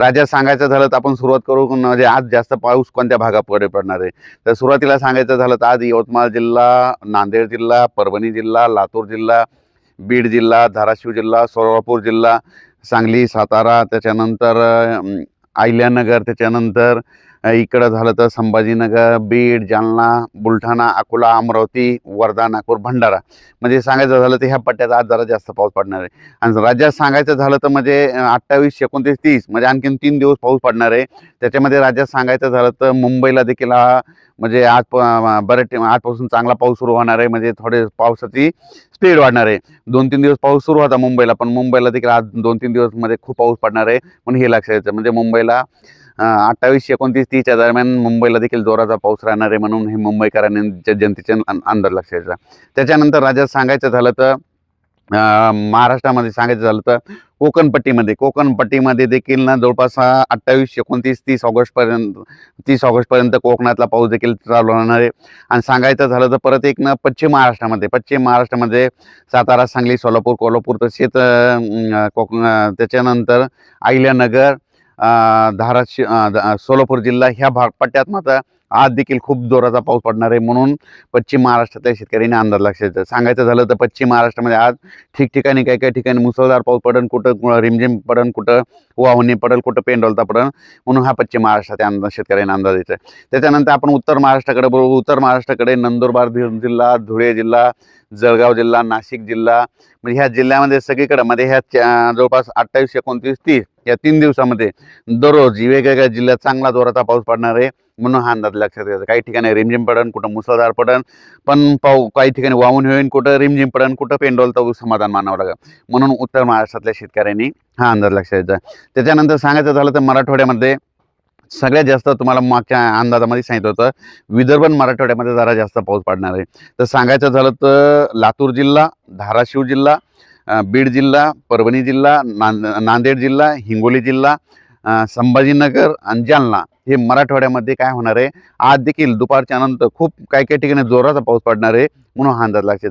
राज्यात सांगायचं झालं तर आपण सुरुवात करू म्हणजे आज जास्त पाऊस कोणत्या भागाकडे पडणार आहे? तर सुरुवातीला सांगायचं झालं तर आज यवतमाळ जिल्हा नांदेड जिल्हा परभणी जिल्हा लातूर जिल्हा बीड जिल्हा धाराशिव जिल्हा सोलापूर जिल्हा सांगली सातारा त्याच्यानंतर अहिल्यानगर त्याच्यानंतर इकडं झालं तर संभाजीनगर बीड जालना बुलढाणा अकोला अमरावती वर्धा नागपूर भंडारा. म्हणजे सांगायचं झालं तर ह्या पट्ट्यात आज जरा जास्त पाऊस पडणार आहे. आणि राज्यात सांगायचं झालं तर म्हणजे अठ्ठावीस एकोणतीस तीस म्हणजे आणखीन तीन दिवस पाऊस पडणार आहे. त्याच्यामध्ये राज्यात सांगायचं झालं तर मुंबईला देखील हा म्हणजे आज प- बरेच आजपासून चांगला पाऊस सुरू होणार आहे. म्हणजे थोडे पावसाची स्पीड वाढणार आहे. दोन तीन दिवस पाऊस सुरू होता मुंबईला पण मुंबईला देखील आज दोन तीन दिवसमध्ये खूप पाऊस पडणार आहे. म्हणून हे लक्षात यायचं म्हणजे मुंबईला अठ्ठावीस एकोणतीस तीसच्या दरम्यान मुंबईला देखील जोराचा पाऊस राहणार आहे म्हणून हे मुंबईकरांनी जनतेचे अंदाज लक्षात त्याच्यानंतर राज्यात सांगायचं झालं तर महाराष्ट्रामध्ये सांगायचं झालं तर कोकणपट्टीमध्ये कोकणपट्टीमध्ये देखील ना जवळपास अठ्ठावीस एकोणतीस तीस ऑगस्टपर्यंत तीस ऑगस्टपर्यंत कोकणातला पाऊस देखील चालू राहणार आहे. आणि सांगायचं झालं तर परत एक ना पश्चिम महाराष्ट्रामध्ये पश्चिम महाराष्ट्रामध्ये सातारा सांगली सोलापूर कोल्हापूर तसेच कोकण त्याच्यानंतर अहिल्यानगर धाराशिव सोलापूर जिल्हा ह्या भाग पट्ट्यात मात्र आज देखील खूप जोराचा पाऊस पडणार आहे म्हणून पश्चिम महाराष्ट्रातल्या शेतकऱ्यांनी अंदाज लक्षात सांगायचं झालं तर पश्चिम महाराष्ट्रामध्ये आज ठिकठिकाणी काही काही ठिकाणी मुसळधार पाऊस पडन कुठं रिमझिम पडन कुठं वाहुणी पडेल कुठं पेंडोलता पडेल म्हणून हा पश्चिम महाराष्ट्रात अंदाज शेतकऱ्यांना अंदाज येतो त्याच्यानंतर आपण उत्तर महाराष्ट्राकडे बघू. उत्तर महाराष्ट्राकडे नंदुरबार जिल्हा धुळे जिल्हा जळगाव जिल्हा नाशिक जिल्हा. म्हणजे ह्या जिल्ह्यामध्ये सगळीकडे मध्ये ह्या जवळपास अठ्ठावीस एकोणतीस तीस या तीन दिवसामध्ये दररोज वेगवेगळ्या जिल्ह्यात चांगला जोराचा पाऊस पडणार आहे. म्हणून हा अंदाज लक्षात घ्यायचा. काही ठिकाणी रिमझिम पडन कुठं मुसळधार पडन. पण पाऊ काही ठिकाणी वाहून होईन कुठं रिमझिम पडन कुठं पेंडोल तर समाधान मानावं लागेल. म्हणून उत्तर महाराष्ट्रातल्या शेतकऱ्यांनी हा अंदाज लक्षात द्यायचा त्याच्यानंतर सांगायचं झालं तर मराठवाड्यामध्ये सगळ्यात जास्त तुम्हाला मागच्या अंदाजामध्ये सांगितलं होतं विदर्भ मराठवाड्यामध्ये जरा जास्त पाऊस पडणार आहे. तर सांगायचं झालं तर लातूर जिल्हा धाराशिव जिल्हा बीड जिल्हा परभणी जिल्हा नांद नांदेड जिल्हा हिंगोली जिल्हा संभाजीनगर आणि जालना हे मराठवाड्यामध्ये काय होणार आहे? आज देखील दुपारच्या नंतर खूप काही काही ठिकाणी जोराचा पाऊस पडणार आहे म्हणून हा अंदाज लक्षात